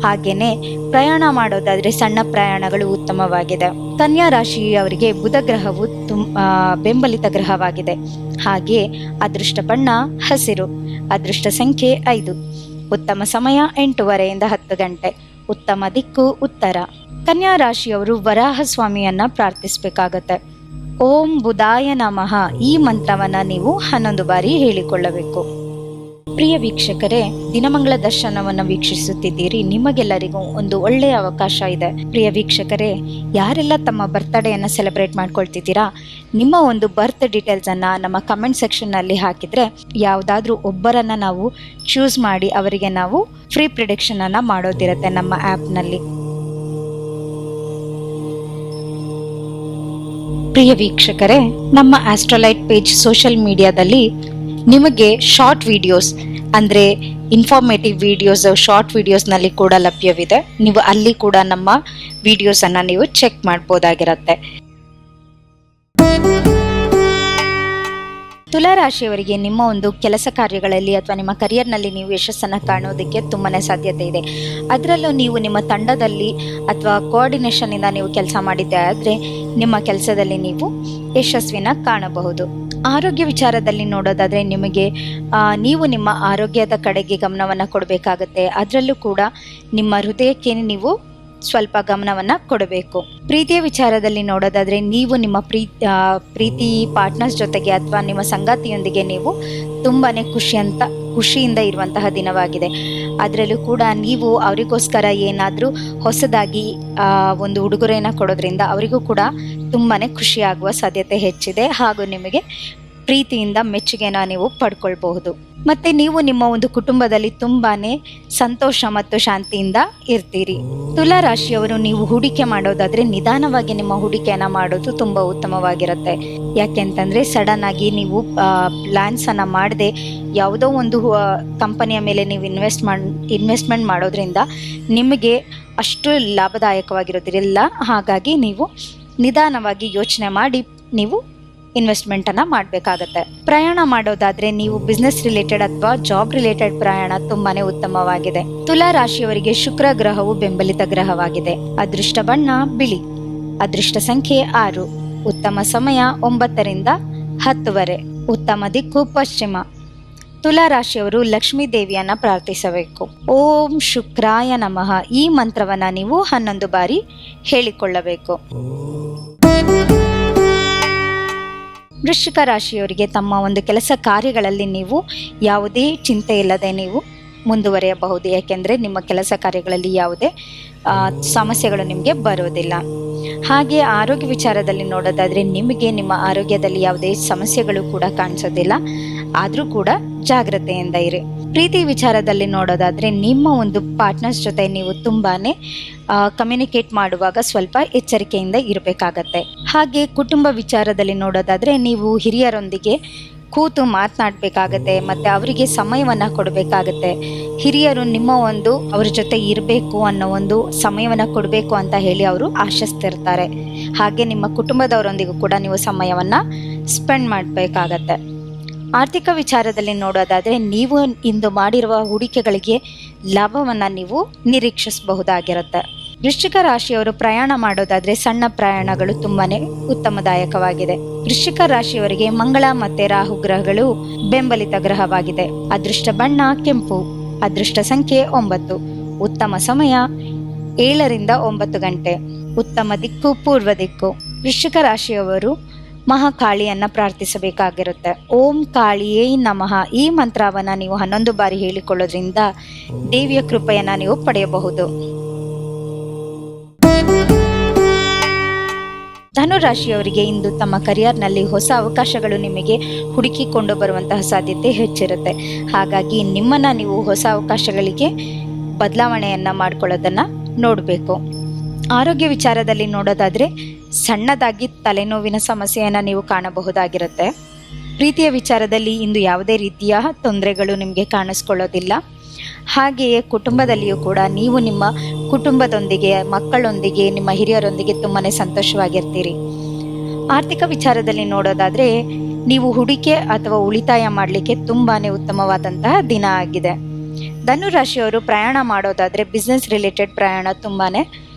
ಹಾಗೆಯೇ ಪ್ರಯಾಣ ಮಾಡೋದಾದರೆ ಸಣ್ಣ ಪ್ರಯಾಣಗಳು ಉತ್ತಮವಾಗಿದೆ. ಕನ್ಯಾ ರಾಶಿಯವರಿಗೆ ಬುಧ ಗ್ರಹವು ತುಂ ಬೆಂಬಲಿತ ಗ್ರಹವಾಗಿದೆ. ಹಾಗೆ ಅದೃಷ್ಟ ಬಣ್ಣ ಹಸಿರು, ಅದೃಷ್ಟ ಸಂಖ್ಯೆ ಐದು. ಉತ್ತಮ ಸಮಯ ಎಂಟೂವರೆಯಿಂದ ಹತ್ತು ಗಂಟೆ, ಉತ್ತಮ ದಿಕ್ಕು ಉತ್ತರ. ಕನ್ಯಾ ರಾಶಿಯವರು ವರಾಹ ಸ್ವಾಮಿಯನ್ನ ಪ್ರಾರ್ಥಿಸಬೇಕಾಗತ್ತೆ. ಓಂ ಬುಧಾಯ ನಮಃ ಈ ಮಂತ್ರವನ್ನ ನೀವು ಹನ್ನೊಂದು ಬಾರಿ ಹೇಳಿಕೊಳ್ಳಬೇಕು. ಪ್ರಿಯ ವೀಕ್ಷಕರೇ, ದಿನಮಂಗಳ ದರ್ಶನವನ್ನು ವೀಕ್ಷಿಸುತ್ತಿದ್ದೀರಿ. ನಿಮಗೆಲ್ಲರಿಗೂ ಒಂದು ಒಳ್ಳೆಯ ಅವಕಾಶ ಇದೆ. ಪ್ರಿಯ ವೀಕ್ಷಕರೇ, ಯಾರೆಲ್ಲ ತಮ್ಮ ಬರ್ತ್ಡೇಯನ್ನು ಸೆಲೆಬ್ರೇಟ್ ಮಾಡ್ಕೊಳ್ತಿದ್ದೀರಾ, ನಿಮ್ಮ ಒಂದು ಬರ್ತ್ ಡೀಟೇಲ್ಸನ್ನು ನಮ್ಮ ಕಮೆಂಟ್ ಸೆಕ್ಷನ್ನಲ್ಲಿ ಹಾಕಿದರೆ, ಯಾವುದಾದ್ರೂ ಒಬ್ಬರನ್ನು ನಾವು ಚೂಸ್ ಮಾಡಿ ಅವರಿಗೆ ನಾವು ಫ್ರೀ ಪ್ರಿಡಿಕ್ಷನನ್ನು ಮಾಡೋದಿರುತ್ತೆ ನಮ್ಮ ಆ್ಯಪ್ನಲ್ಲಿ ಪ್ರಿಯ ವೀಕ್ಷಕರೇ, ನಮ್ಮ ಆಸ್ಟ್ರಲೈಟ್ ಪೇಜ್ ಸೋಷಿಯಲ್ ಮೀಡಿಯಾದಲ್ಲಿ ನಿಮಗೆ ಶಾರ್ಟ್ ವಿಡಿಯೋಸ್ ಅಂದರೆ ಇನ್ಫಾರ್ಮೇಟಿವ್ ವಿಡಿಯೋಸ್ ಶಾರ್ಟ್ ವಿಡಿಯೋಸ್ನಲ್ಲಿ ಕೂಡ ಲಭ್ಯವಿದೆ. ನೀವು ಅಲ್ಲಿ ಕೂಡ ನಮ್ಮ ವಿಡಿಯೋಸನ್ನು ನೀವು ಚೆಕ್ ಮಾಡ್ಬೋದಾಗಿರುತ್ತೆ. ತುಲಾರಾಶಿಯವರಿಗೆ ನಿಮ್ಮ ಒಂದು ಕೆಲಸ ಕಾರ್ಯಗಳಲ್ಲಿ ಅಥವಾ ನಿಮ್ಮ ಕರಿಯರ್ನಲ್ಲಿ ನೀವು ಯಶಸ್ಸನ್ನು ಕಾಣೋದಕ್ಕೆ ತುಂಬಾ ಸಾಧ್ಯತೆ ಇದೆ. ಅದರಲ್ಲೂ ನೀವು ನಿಮ್ಮ ತಂಡದಲ್ಲಿ ಅಥವಾ ಕೋಆರ್ಡಿನೇಷನ್ನಿಂದ ನೀವು ಕೆಲಸ ಮಾಡಿದ್ದೆ ಆದರೆ ನಿಮ್ಮ ಕೆಲಸದಲ್ಲಿ ನೀವು ಯಶಸ್ವಿನ ಕಾಣಬಹುದು. ಆರೋಗ್ಯ ವಿಚಾರದಲ್ಲಿ ನೋಡೋದಾದರೆ ನಿಮಗೆ ನೀವು ನಿಮ್ಮ ಆರೋಗ್ಯದ ಕಡೆಗೆ ಗಮನವನ್ನು ಕೊಡಬೇಕಾಗತ್ತೆ. ಅದರಲ್ಲೂ ಕೂಡ ನಿಮ್ಮ ಹೃದಯಕ್ಕೆ ನೀವು ಸ್ವಲ್ಪ ಗಮನವನ್ನು ಕೊಡಬೇಕು. ಪ್ರೀತಿಯ ವಿಚಾರದಲ್ಲಿ ನೋಡೋದಾದರೆ ನೀವು ನಿಮ್ಮ ಪ್ರೀ ಪ್ರೀತಿ ಪಾರ್ಟ್ನರ್ಸ್ ಜೊತೆಗೆ ಅಥವಾ ನಿಮ್ಮ ಸಂಗಾತಿಯೊಂದಿಗೆ ನೀವು ತುಂಬಾ ಖುಷಿ ಅಂತ ಖುಷಿಯಿಂದ ಇರುವಂತಹ ದಿನವಾಗಿದೆ. ಅದರಲ್ಲೂ ಕೂಡ ನೀವು ಅವರಿಗೋಸ್ಕರ ಏನಾದರೂ ಹೊಸದಾಗಿ ಒಂದು ಉಡುಗೊರೆಯನ್ನು ಕೊಡೋದ್ರಿಂದ ಅವರಿಗೂ ಕೂಡ ತುಂಬಾ ಖುಷಿಯಾಗುವ ಸಾಧ್ಯತೆ ಹೆಚ್ಚಿದೆ. ಹಾಗೂ ನಿಮಗೆ ಪ್ರೀತಿಯಿಂದ ಮೆಚ್ಚುಗೆನ ನೀವು ಪಡ್ಕೊಳ್ಬಹುದು. ಮತ್ತೆ ನೀವು ನಿಮ್ಮ ಒಂದು ಕುಟುಂಬದಲ್ಲಿ ತುಂಬಾನೇ ಸಂತೋಷ ಮತ್ತು ಶಾಂತಿಯಿಂದ ಇರ್ತೀರಿ. ತುಲಾ ರಾಶಿಯವರು ನೀವು ಹೂಡಿಕೆ ಮಾಡೋದಾದ್ರೆ ನಿಧಾನವಾಗಿ ನಿಮ್ಮ ಹೂಡಿಕೆಯನ್ನ ಮಾಡೋದು ತುಂಬಾ ಉತ್ತಮವಾಗಿರುತ್ತೆ. ಯಾಕೆಂತಂದ್ರೆ ಸಡನ್ ಆಗಿ ನೀವು ಪ್ಲಾನ್ಸ್ ಅನ್ನ ಮಾಡದೆ ಯಾವುದೋ ಒಂದು ಕಂಪನಿಯ ಮೇಲೆ ನೀವು ಇನ್ವೆಸ್ಟ್ ಮಾಡ್ ಇನ್ವೆಸ್ಟ್ಮೆಂಟ್ ಮಾಡೋದ್ರಿಂದ ನಿಮಗೆ ಅಷ್ಟು ಲಾಭದಾಯಕವಾಗಿರೋದಿಲ್ಲ. ಹಾಗಾಗಿ ನೀವು ನಿಧಾನವಾಗಿ ಯೋಚನೆ ಮಾಡಿ ನೀವು ಇನ್ವೆಸ್ಟ್ಮೆಂಟನ್ನು ಮಾಡಬೇಕಾಗತ್ತೆ. ಪ್ರಯಾಣ ಮಾಡೋದಾದ್ರೆ ನೀವು ಬಿಸ್ನೆಸ್ ರಿಲೇಟೆಡ್ ಅಥವಾ ಜಾಬ್ ರಿಲೇಟೆಡ್ ಪ್ರಯಾಣ ತುಂಬಾನೇ ಉತ್ತಮವಾಗಿದೆ. ತುಲಾ ರಾಶಿಯವರಿಗೆ ಶುಕ್ರ ಗ್ರಹವು ಬೆಂಬಲಿತ ಗ್ರಹವಾಗಿದೆ. ಅದೃಷ್ಟ ಬಣ್ಣ, ಬಿಳಿ. ಅದೃಷ್ಟ ಸಂಖ್ಯೆ ಆರು. ಉತ್ತಮ ಸಮಯ ಒಂಬತ್ತರಿಂದ ಹತ್ತುವರೆ. ಉತ್ತಮ ದಿಕ್ಕು ಪಶ್ಚಿಮ. ತುಲಾ ರಾಶಿಯವರು ಲಕ್ಷ್ಮೀ ದೇವಿಯನ್ನ ಪ್ರಾರ್ಥಿಸಬೇಕು. ಓಂ ಶುಕ್ರಾಯ ನಮಃ. ಈ ಮಂತ್ರವನ್ನ ನೀವು ಹನ್ನೊಂದು ಬಾರಿ ಹೇಳಿಕೊಳ್ಳಬೇಕು. ವೃಶ್ಚಿಕ ರಾಶಿಯವರಿಗೆ ತಮ್ಮ ಒಂದು ಕೆಲಸ ಕಾರ್ಯಗಳಲ್ಲಿ ನೀವು ಯಾವುದೇ ಚಿಂತೆ ಇಲ್ಲದೆ ನೀವು ಮುಂದುವರಿಯಬಹುದು. ಯಾಕೆಂದರೆ ನಿಮ್ಮ ಕೆಲಸ ಕಾರ್ಯಗಳಲ್ಲಿ ಯಾವುದೇ ಸಮಸ್ಯೆಗಳು ನಿಮಗೆ ಬರೋದಿಲ್ಲ. ಹಾಗೆ ಆರೋಗ್ಯ ವಿಚಾರದಲ್ಲಿ ನೋಡೋದಾದರೆ ನಿಮಗೆ ನಿಮ್ಮ ಆರೋಗ್ಯದಲ್ಲಿ ಯಾವುದೇ ಸಮಸ್ಯೆಗಳು ಕೂಡ ಕಾಣಿಸೋದಿಲ್ಲ. ಆದರೂ ಕೂಡ ಜಾಗ್ರತೆಯಿಂದ ಇರಿ. ಪ್ರೀತಿ ವಿಚಾರದಲ್ಲಿ ನೋಡೋದಾದರೆ ನಿಮ್ಮ ಒಂದು ಪಾರ್ಟ್ನರ್ಸ್ ಜೊತೆ ನೀವು ತುಂಬಾ ಕಮ್ಯುನಿಕೇಟ್ ಮಾಡುವಾಗ ಸ್ವಲ್ಪ ಎಚ್ಚರಿಕೆಯಿಂದ ಇರಬೇಕಾಗತ್ತೆ. ಹಾಗೆ ಕುಟುಂಬ ವಿಚಾರದಲ್ಲಿ ನೋಡೋದಾದರೆ ನೀವು ಹಿರಿಯರೊಂದಿಗೆ ಕೂತು ಮಾತನಾಡಬೇಕಾಗತ್ತೆ, ಮತ್ತು ಅವರಿಗೆ ಸಮಯವನ್ನು ಕೊಡಬೇಕಾಗತ್ತೆ. ಹಿರಿಯರು ನಿಮ್ಮ ಒಂದು ಅವ್ರ ಜೊತೆ ಇರಬೇಕು ಅನ್ನೋ ಒಂದು ಸಮಯವನ್ನು ಕೊಡಬೇಕು ಅಂತ ಹೇಳಿ ಅವರು ಆಶಿಸ್ತಿರ್ತಾರೆ. ಹಾಗೆ ನಿಮ್ಮ ಕುಟುಂಬದವರೊಂದಿಗೂ ಕೂಡ ನೀವು ಸಮಯವನ್ನು ಸ್ಪೆಂಡ್ ಮಾಡಬೇಕಾಗತ್ತೆ. ಆರ್ಥಿಕ ವಿಚಾರದಲ್ಲಿ ನೋಡೋದಾದರೆ ನೀವು ಇಂದು ಮಾಡಿರುವ ಹೂಡಿಕೆಗಳಿಗೆ ಲಾಭವನ್ನು ನೀವು ನಿರೀಕ್ಷಿಸಬಹುದಾಗಿರುತ್ತೆ. ವೃಶ್ಚಿಕ ರಾಶಿಯವರು ಪ್ರಯಾಣ ಮಾಡೋದಾದ್ರೆ ಸಣ್ಣ ಪ್ರಯಾಣಗಳು ತುಂಬಾನೇ ಉತ್ತಮದಾಯಕವಾಗಿದೆ. ವೃಶ್ಚಿಕ ರಾಶಿಯವರಿಗೆ ಮಂಗಳ ಮತ್ತೆ ರಾಹು ಗ್ರಹಗಳು ಬೆಂಬಲಿತ ಗ್ರಹವಾಗಿದೆ. ಅದೃಷ್ಟ ಬಣ್ಣ, ಕೆಂಪು. ಅದೃಷ್ಟ ಸಂಖ್ಯೆ ಒಂಬತ್ತು. ಉತ್ತಮ ಸಮಯ ಏಳರಿಂದ ಒಂಬತ್ತು ಗಂಟೆ. ಉತ್ತಮ ದಿಕ್ಕು, ಪೂರ್ವ ದಿಕ್ಕು. ವೃಶ್ಚಿಕ ರಾಶಿಯವರು ಮಹಾಕಾಳಿಯನ್ನ ಪ್ರಾರ್ಥಿಸಬೇಕಾಗಿರುತ್ತೆ. ಓಂ ಕಾಳಿಯೇ ನಮಃ. ಈ ಮಂತ್ರವನ್ನ ನೀವು ಹನ್ನೊಂದು ಬಾರಿ ಹೇಳಿಕೊಳ್ಳೋದ್ರಿಂದ ದೇವಿಯ ಕೃಪೆಯನ್ನ ನೀವು ಪಡೆಯಬಹುದು. ಧನುರಾಶಿಯವರಿಗೆ ಇಂದು ತಮ್ಮ ಕರಿಯರ್ನಲ್ಲಿ ಹೊಸ ಅವಕಾಶಗಳು ನಿಮಗೆ ಹುಡುಕಿಕೊಂಡು ಬರುವಂತಹ ಸಾಧ್ಯತೆ ಹೆಚ್ಚಿರುತ್ತೆ. ಹಾಗಾಗಿ ನಿಮ್ಮನ್ನ ನೀವು ಹೊಸ ಅವಕಾಶಗಳಿಗೆ ಬದಲಾವಣೆಯನ್ನ ಮಾಡ್ಕೊಳ್ಳೋದನ್ನ ನೋಡಬೇಕು. ಆರೋಗ್ಯ ವಿಚಾರದಲ್ಲಿ ನೋಡೋದಾದ್ರೆ ಸಣ್ಣದಾಗಿ ತಲೆನೋವಿನ ಸಮಸ್ಯೆಯನ್ನು ನೀವು ಕಾಣಬಹುದಾಗಿರುತ್ತೆ. ಪ್ರೀತಿಯ ವಿಚಾರದಲ್ಲಿ ಇಂದು ಯಾವುದೇ ರೀತಿಯ ತೊಂದರೆಗಳು ನಿಮಗೆ ಕಾಣಿಸ್ಕೊಳ್ಳೋದಿಲ್ಲ. ಹಾಗೆಯೇ ಕುಟುಂಬದಲ್ಲಿಯೂ ಕೂಡ ನೀವು ನಿಮ್ಮ ಕುಟುಂಬದೊಂದಿಗೆ ಮಕ್ಕಳೊಂದಿಗೆ ನಿಮ್ಮ ಹಿರಿಯರೊಂದಿಗೆ ತುಂಬಾ ಸಂತೋಷವಾಗಿರ್ತೀರಿ. ಆರ್ಥಿಕ ವಿಚಾರದಲ್ಲಿ ನೋಡೋದಾದರೆ ನೀವು ಹೂಡಿಕೆ ಅಥವಾ ಉಳಿತಾಯ ಮಾಡಲಿಕ್ಕೆ ತುಂಬಾ ಉತ್ತಮವಾದಂತಹ ದಿನ ಆಗಿದೆ. ಧನುರಾಶಿಯವರು ಪ್ರಯಾಣ ಮಾಡೋದಾದರೆ ಬಿಸ್ನೆಸ್ ರಿಲೇಟೆಡ್ ಪ್ರಯಾಣ ತುಂಬಾನೇ ಆ,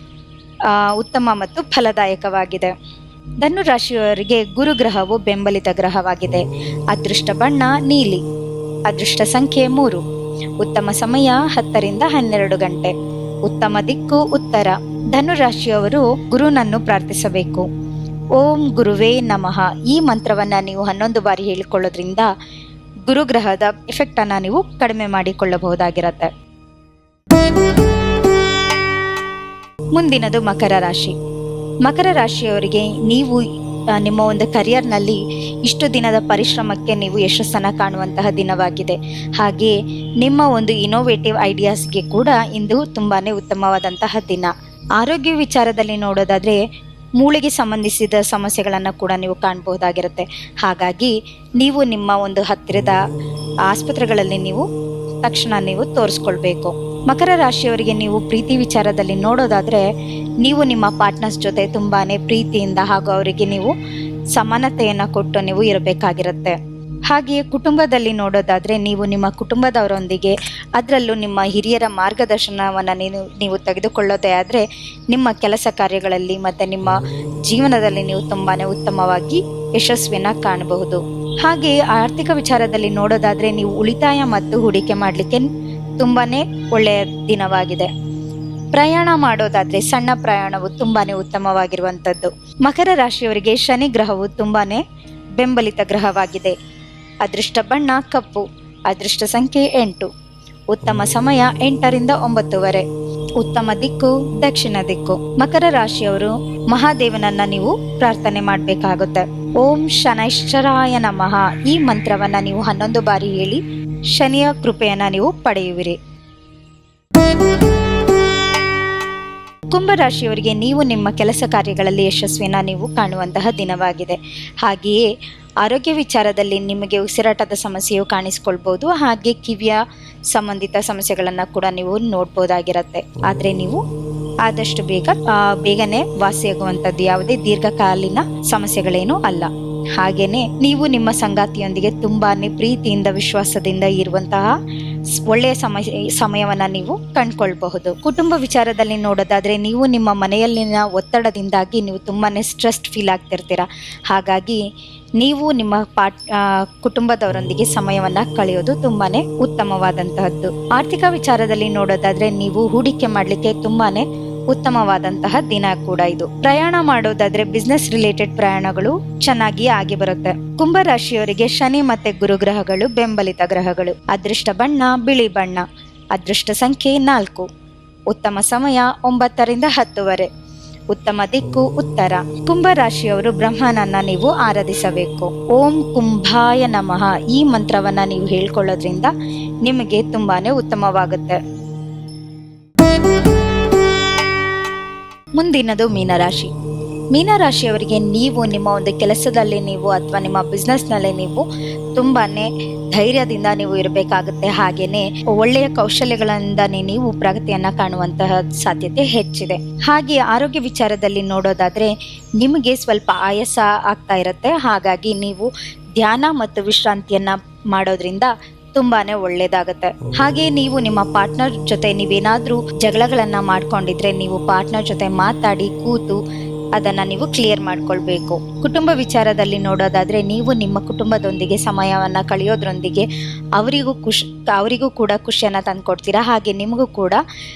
ಉತ್ತಮ ಮತ್ತು ಫಲದಾಯಕವಾಗಿದೆ. ಧನುರಾಶಿಯವರಿಗೆ ಗುರುಗ್ರಹವು ಬೆಂಬಲಿತ ಗ್ರಹವಾಗಿದೆ. ಅದೃಷ್ಟ ಬಣ್ಣ, ನೀಲಿ. ಅದೃಷ್ಟ ಸಂಖ್ಯೆ ಮೂರು. ಉತ್ತಮ ಸಮಯ, ಹತ್ತರಿಂದ ಹನ್ನೆರಡು ಗಂಟೆ. ಉತ್ತಮ ದಿಕ್ಕು, ಉತ್ತರ. ಧನುರಾಶಿಯವರು ಗುರುನನ್ನು ಪ್ರಾರ್ಥಿಸಬೇಕು. ಓಂ ಗುರುವೇ ನಮಃ. ಈ ಮಂತ್ರವನ್ನ ನೀವು ಹನ್ನೊಂದು ಬಾರಿ ಹೇಳಿಕೊಳ್ಳೋದ್ರಿಂದ ಗುರುಗ್ರಹದ ಎಫೆಕ್ಟ್ ಅನ್ನ ನೀವು ಕಡಿಮೆ ಮಾಡಿಕೊಳ್ಳಬಹುದಾಗಿರತ್ತೆ. ಮುಂದಿನದು ಮಕರ ರಾಶಿ. ಮಕರ ರಾಶಿಯವರಿಗೆ ನೀವು ನಿಮ್ಮ ಒಂದು ಕರಿಯರ್ನಲ್ಲಿ ಇಷ್ಟು ದಿನದ ಪರಿಶ್ರಮಕ್ಕೆ ನೀವು ಯಶಸ್ಸನ್ನು ಕಾಣುವಂತಹ ದಿನವಾಗಿದೆ. ಹಾಗೆ ನಿಮ್ಮ ಒಂದು ಇನೋವೇಟಿವ್ ಐಡಿಯಾಸ್ಗೆ ಕೂಡ ಇಂದು ತುಂಬಾ ಉತ್ತಮವಾದಂತಹ ದಿನ. ಆರೋಗ್ಯ ವಿಚಾರದಲ್ಲಿ ನೋಡೋದಾದರೆ ಮೂಳೆಗೆ ಸಂಬಂಧಿಸಿದ ಸಮಸ್ಯೆಗಳನ್ನು ಕೂಡ ನೀವು ಕಾಣಬಹುದಾಗಿರುತ್ತೆ. ಹಾಗಾಗಿ ನೀವು ನಿಮ್ಮ ಒಂದು ಹತ್ತಿರದ ಆಸ್ಪತ್ರೆಗಳಲ್ಲಿ ನೀವು ತಕ್ಷಣ ನೀವು ತೋರಿಸ್ಕೊಳ್ಬೇಕು. ಮಕರ ರಾಶಿಯವರಿಗೆ ನೀವು ಪ್ರೀತಿ ವಿಚಾರದಲ್ಲಿ ನೋಡೋದಾದ್ರೆ ನೀವು ನಿಮ್ಮ ಪಾರ್ಟ್ನರ್ಸ್ ಜೊತೆ ತುಂಬಾನೇ ಪ್ರೀತಿಯಿಂದ ಹಾಗೂ ಅವರಿಗೆ ನೀವು ಸಮಾನತೆಯನ್ನು ಕೊಟ್ಟು ನೀವು ಇರಬೇಕಾಗಿರುತ್ತೆ. ಹಾಗೆಯೇ ಕುಟುಂಬದಲ್ಲಿ ನೋಡೋದಾದ್ರೆ ನೀವು ನಿಮ್ಮ ಕುಟುಂಬದವರೊಂದಿಗೆ ಅದರಲ್ಲೂ ನಿಮ್ಮ ಹಿರಿಯರ ಮಾರ್ಗದರ್ಶನವನ್ನು ನೀವು ನೀವು ತೆಗೆದುಕೊಳ್ಳೋದೇ ಆದರೆ ನಿಮ್ಮ ಕೆಲಸ ಕಾರ್ಯಗಳಲ್ಲಿ ಮತ್ತು ನಿಮ್ಮ ಜೀವನದಲ್ಲಿ ನೀವು ತುಂಬಾ ಉತ್ತಮವಾಗಿ ಯಶಸ್ವಿನ ಕಾಣಬಹುದು. ಹಾಗೆಯೇ ಆರ್ಥಿಕ ವಿಚಾರದಲ್ಲಿ ನೋಡೋದಾದ್ರೆ ನೀವು ಉಳಿತಾಯ ಮತ್ತು ಹೂಡಿಕೆ ಮಾಡಲಿಕ್ಕೆ ತುಂಬಾನೇ ಒಳ್ಳೆಯ ದಿನವಾಗಿದೆ. ಪ್ರಯಾಣ ಮಾಡೋದಾದ್ರೆ ಸಣ್ಣ ಪ್ರಯಾಣವು ತುಂಬಾನೇ ಉತ್ತಮವಾಗಿರುವಂಥದ್ದು. ಮಕರ ರಾಶಿಯವರಿಗೆ ಶನಿ ಗ್ರಹವು ತುಂಬಾನೇ ಬೆಂಬಲಿತ ಗ್ರಹವಾಗಿದೆ. ಅದೃಷ್ಟ ಬಣ್ಣ ಕಪ್ಪು, ಅದೃಷ್ಟ ಸಂಖ್ಯೆ ಎಂಟು. ಉತ್ತಮ ಸಮಯ ಎಂಟರಿಂದ ಒಂಬತ್ತುವರೆ. ಉತ್ತಮ ದಿಕ್ಕು, ದಕ್ಷಿಣ ದಿಕ್ಕು. ಮಕರ ರಾಶಿಯವರು ಮಹಾದೇವನನ್ನ ನೀವು ಪ್ರಾರ್ಥನೆ ಮಾಡಬೇಕಾಗುತ್ತೆ. ಓಂ ಶನೈಶ್ಚರಾಯ ನಮಃ. ಈ ಮಂತ್ರವನ್ನ ನೀವು ಹನ್ನೊಂದು ಬಾರಿ ಹೇಳಿ ಶನಿಯ ಕೃಪೆಯನ್ನ ನೀವು ಪಡೆಯುವಿರಿ. ಕುಂಭರಾಶಿಯವರಿಗೆ ನೀವು ನಿಮ್ಮ ಕೆಲಸ ಕಾರ್ಯಗಳಲ್ಲಿ ಯಶಸ್ವಿನ ನೀವು ಕಾಣುವಂತಹ ದಿನವಾಗಿದೆ. ಹಾಗೆಯೇ ಆರೋಗ್ಯ ವಿಚಾರದಲ್ಲಿ ನಿಮಗೆ ಉಸಿರಾಟದ ಸಮಸ್ಯೆಯು ಕಾಣಿಸಿಕೊಳ್ಬೋದು ಹಾಗೆ ಕಿವಿಯ ಸಂಬಂಧಿತ ಸಮಸ್ಯೆಗಳನ್ನು ಕೂಡ ನೀವು ನೋಡ್ಬೋದಾಗಿರುತ್ತೆ. ಆದರೆ ನೀವು ಆದಷ್ಟು ಬೇಗ ಬೇಗನೆ ವಾಸಿಯಾಗುವಂಥದ್ದು ಯಾವುದೇ ದೀರ್ಘಕಾಲೀನ ಸಮಸ್ಯೆಗಳೇನೂ ಅಲ್ಲ. ಹಾಗೇನೆ ನೀವು ನಿಮ್ಮ ಸಂಗಾತಿಯೊಂದಿಗೆ ತುಂಬಾನೇ ಪ್ರೀತಿಯಿಂದ, ವಿಶ್ವಾಸದಿಂದ ಇರುವಂತಹ ಒಳ್ಳೆಯ ಸಮಯ, ಸಮಯವನ್ನ ನೀವು ಕಂಡ್ಕೊಳ್ಬಹುದು. ಕುಟುಂಬ ವಿಚಾರದಲ್ಲಿ ನೋಡೋದಾದ್ರೆ ನೀವು ನಿಮ್ಮ ಮನೆಯಲ್ಲಿನ ಒತ್ತಡದಿಂದಾಗಿ ನೀವು ತುಂಬಾನೇ ಸ್ಟ್ರೆಸ್ಡ್ ಫೀಲ್ ಆಗ್ತಿರ್ತೀರ. ಹಾಗಾಗಿ ನೀವು ನಿಮ್ಮ ಪಾಟ್ ಕುಟುಂಬದವರೊಂದಿಗೆ ಸಮಯವನ್ನ ಕಳೆಯೋದು ತುಂಬಾನೇ ಉತ್ತಮವಾದಂತಹದ್ದು. ಆರ್ಥಿಕ ವಿಚಾರದಲ್ಲಿ ನೋಡೋದಾದ್ರೆ ನೀವು ಹೂಡಿಕೆ ಮಾಡಲಿಕ್ಕೆ ತುಂಬಾನೇ ಉತ್ತಮವಾದಂತಹ ದಿನ ಕೂಡ ಇದು. ಪ್ರಯಾಣ ಮಾಡೋದಾದ್ರೆ ಬಿಸ್ನೆಸ್ ರಿಲೇಟೆಡ್ ಪ್ರಯಾಣಗಳು ಚೆನ್ನಾಗಿ ಆಗಿ ಬರುತ್ತೆ. ಕುಂಭ ರಾಶಿಯವರಿಗೆ ಶನಿ ಮತ್ತೆ ಗುರುಗ್ರಹಗಳು ಬೆಂಬಲಿತ ಗ್ರಹಗಳು. ಅದೃಷ್ಟ ಬಣ್ಣ, ಬಿಳಿ ಬಣ್ಣ. ಅದೃಷ್ಟ ಸಂಖ್ಯೆ ನಾಲ್ಕು. ಉತ್ತಮ ಸಮಯ ಒಂಬತ್ತರಿಂದ ಹತ್ತುವರೆ. ಉತ್ತಮ ದಿಕ್ಕು ಉತ್ತರ. ಕುಂಭ ರಾಶಿಯವರು ಬ್ರಹ್ಮನನ್ನ ನೀವು ಆರಾಧಿಸಬೇಕು. ಓಂ ಕುಂಭಾಯ ನಮಃ. ಈ ಮಂತ್ರವನ್ನ ನೀವು ಹೇಳ್ಕೊಳ್ಳೋದ್ರಿಂದ ನಿಮಗೆ ತುಂಬಾನೇ ಉತ್ತಮವಾಗುತ್ತೆ. ಮುಂದಿನದು ಮೀನರಾಶಿ. ಮೀನರಾಶಿಯವರಿಗೆ ನೀವು ನಿಮ್ಮ ಒಂದು ಕೆಲಸದಲ್ಲಿ ನೀವು ಅಥವಾ ನಿಮ್ಮ ಬಿಸ್ನೆಸ್ನಲ್ಲಿ ನೀವು ತುಂಬಾ ಧೈರ್ಯದಿಂದ ನೀವು ಇರಬೇಕಾಗುತ್ತೆ. ಹಾಗೆಯೇ ಒಳ್ಳೆಯ ಕೌಶಲ್ಯಗಳಿಂದನೇ ನೀವು ಪ್ರಗತಿಯನ್ನು ಕಾಣುವಂತಹ ಸಾಧ್ಯತೆ ಹೆಚ್ಚಿದೆ. ಹಾಗೆ ಆರೋಗ್ಯ ವಿಚಾರದಲ್ಲಿ ನೋಡೋದಾದರೆ ನಿಮಗೆ ಸ್ವಲ್ಪ ಆಯಾಸ ಆಗ್ತಾ ಇರುತ್ತೆ. ಹಾಗಾಗಿ ನೀವು ಧ್ಯಾನ ಮತ್ತು ವಿಶ್ರಾಂತಿಯನ್ನು ಮಾಡೋದ್ರಿಂದ ತುಂಬಾನೇ ಒಳ್ಳೇದಾಗತ್ತೆ. ಹಾಗೆ ನೀವು ನಿಮ್ಮ ಪಾರ್ಟ್ನರ್ ಜೊತೆ ನೀವೇನಾದ್ರೂ ಜಗಳಗಳನ್ನ ಮಾಡ್ಕೊಂಡಿದ್ರೆ ನೀವು ಪಾರ್ಟ್ನರ್ ಜೊತೆ ಮಾತಾಡಿ ಕೂತು ಅದನ್ನ ನೀವು ಕ್ಲಿಯರ್ ಮಾಡ್ಕೊಳ್ಬೇಕು. ಕುಟುಂಬ ವಿಚಾರದಲ್ಲಿ ನೋಡೋದಾದ್ರೆ ನೀವು ನಿಮ್ಮ ಕುಟುಂಬದೊಂದಿಗೆ ಸಮಯವನ್ನ ಕಳೆಯೋದ್ರೊಂದಿಗೆ ಅವರಿಗೂ ಖುಷ್, ಅವರಿಗೂ ಕೂಡ ಖುಷಿಯನ್ನ ತಂದುಕೊಡ್ತೀರಾ? ಹಾಗೆ ನಿಮಗೂ ಕೂಡ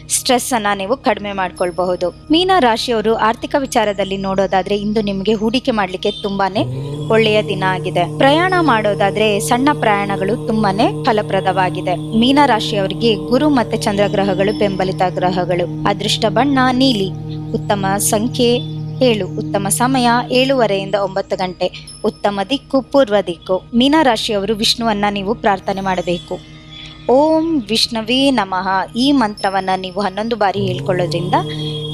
ಸ್ಟ್ರೆಸ್ ಅನ್ನ ನೀವು ಕಡಿಮೆ ಮಾಡ್ಕೊಳ್ಬಹುದು. ಮೀನ ರಾಶಿಯವರು ಆರ್ಥಿಕ ವಿಚಾರದಲ್ಲಿ ನೋಡೋದಾದ್ರೆ ಇಂದು ನಿಮಗೆ ಹೂಡಿಕೆ ಮಾಡಲಿಕ್ಕೆ ತುಂಬಾನೇ ಒಳ್ಳೆಯ ದಿನ ಆಗಿದೆ. ಪ್ರಯಾಣ ಮಾಡೋದಾದ್ರೆ ಸಣ್ಣ ಪ್ರಯಾಣಗಳು ತುಂಬಾನೇ ಫಲಪ್ರದವಾಗಿದೆ. ಮೀನ ರಾಶಿಯವರಿಗೆ ಗುರು ಮತ್ತೆ ಚಂದ್ರಗ್ರಹಗಳು ಬೆಂಬಲಿತ ಗ್ರಹಗಳು. ಅದೃಷ್ಟ ಬಣ್ಣ, ನೀಲಿ. ಉತ್ತಮ ಸಂಖ್ಯೆ ಏಳು. ಉತ್ತಮ ಸಮಯ ಏಳುವರೆಯಿಂದ ಒಂಬತ್ತು ಗಂಟೆ. ಉತ್ತಮ ದಿಕ್ಕು, ಪೂರ್ವ ದಿಕ್ಕು. ಮೀನರಾಶಿಯವರು ವಿಷ್ಣುವನ್ನ ನೀವು ಪ್ರಾರ್ಥನೆ ಮಾಡಬೇಕು. ಓಂ ವಿಷ್ಣುವೇ ನಮಃ. ಈ ಮಂತ್ರವನ್ನು ನೀವು ಹನ್ನೊಂದು ಬಾರಿ ಹೇಳ್ಕೊಳ್ಳೋದ್ರಿಂದ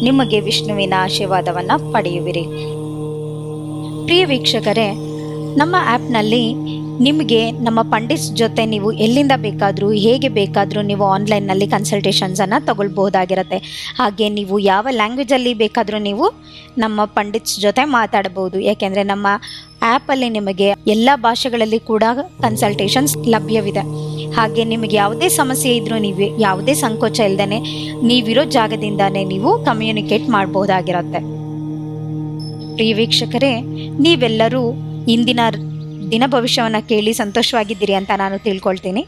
ನಿಮಗೆ ವಿಷ್ಣುವಿನ ಆಶೀರ್ವಾದವನ್ನು ಪಡೆಯುವಿರಿ. ಪ್ರಿಯ ವೀಕ್ಷಕರೇ, ನಮ್ಮ ಆ್ಯಪ್ನಲ್ಲಿ ನಿಮಗೆ ನಮ್ಮ ಪಂಡಿತ್ಸ್ ಜೊತೆ ನೀವು ಎಲ್ಲಿಂದ ಬೇಕಾದರೂ, ಹೇಗೆ ಬೇಕಾದರೂ ನೀವು ಆನ್ಲೈನ್ನಲ್ಲಿ ಕನ್ಸಲ್ಟೇಷನ್ಸನ್ನು ತಗೊಳ್ಬಹುದಾಗಿರುತ್ತೆ. ಹಾಗೆ ನೀವು ಯಾವ ಲ್ಯಾಂಗ್ವೇಜಲ್ಲಿ ಬೇಕಾದರೂ ನೀವು ನಮ್ಮ ಪಂಡಿತ್ಸ್ ಜೊತೆ ಮಾತಾಡಬಹುದು. ಯಾಕೆಂದರೆ ನಮ್ಮ ಆ್ಯಪಲ್ಲಿ ನಿಮಗೆ ಎಲ್ಲ ಭಾಷೆಗಳಲ್ಲಿ ಕೂಡ ಕನ್ಸಲ್ಟೇಷನ್ಸ್ ಲಭ್ಯವಿದೆ. ಹಾಗೆ ನಿಮಗೆ ಯಾವುದೇ ಸಮಸ್ಯೆ ಇದ್ದರೂ ನೀವು, ಯಾವುದೇ ಸಂಕೋಚ ಇಲ್ಲದೇ ನೀವಿರೋ ಜಾಗದಿಂದನೇ ನೀವು ಕಮ್ಯುನಿಕೇಟ್ ಮಾಡಬಹುದಾಗಿರುತ್ತೆ. ಪ್ರಿಯ ವೀಕ್ಷಕರೇ, ನೀವೆಲ್ಲರೂ ಇಂದಿನ ದಿನ ಭವಿಷ್ಯವನ್ನು ಕೇಳಿ ಸಂತೋಷವಾಗಿದ್ದೀರಿ ಅಂತ ನಾನು ತಿಳ್ಕೊಳ್ತೀನಿ.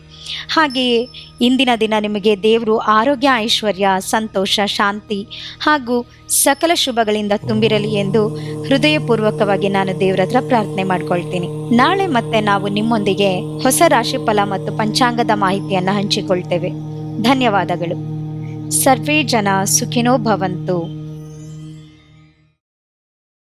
ಹಾಗೆಯೇ ಇಂದಿನ ದಿನ ನಿಮಗೆ ದೇವರು ಆರೋಗ್ಯ, ಐಶ್ವರ್ಯ, ಸಂತೋಷ, ಶಾಂತಿ ಹಾಗೂ ಸಕಲ ಶುಭಗಳಿಂದ ತುಂಬಿರಲಿ ಎಂದು ಹೃದಯಪೂರ್ವಕವಾಗಿ ನಾನು ದೇವರ ಹತ್ರ ಪ್ರಾರ್ಥನೆ ಮಾಡ್ಕೊಳ್ತೀನಿ. ನಾಳೆ ಮತ್ತೆ ನಾವು ನಿಮ್ಮೊಂದಿಗೆ ಹೊಸ ರಾಶಿ ಫಲ ಮತ್ತು ಪಂಚಾಂಗದ ಮಾಹಿತಿಯನ್ನು ಹಂಚಿಕೊಳ್ತೇವೆ. ಧನ್ಯವಾದಗಳು. ಸರ್ವೇ ಜನ ಸುಖಿನೋ ಭವಂತು.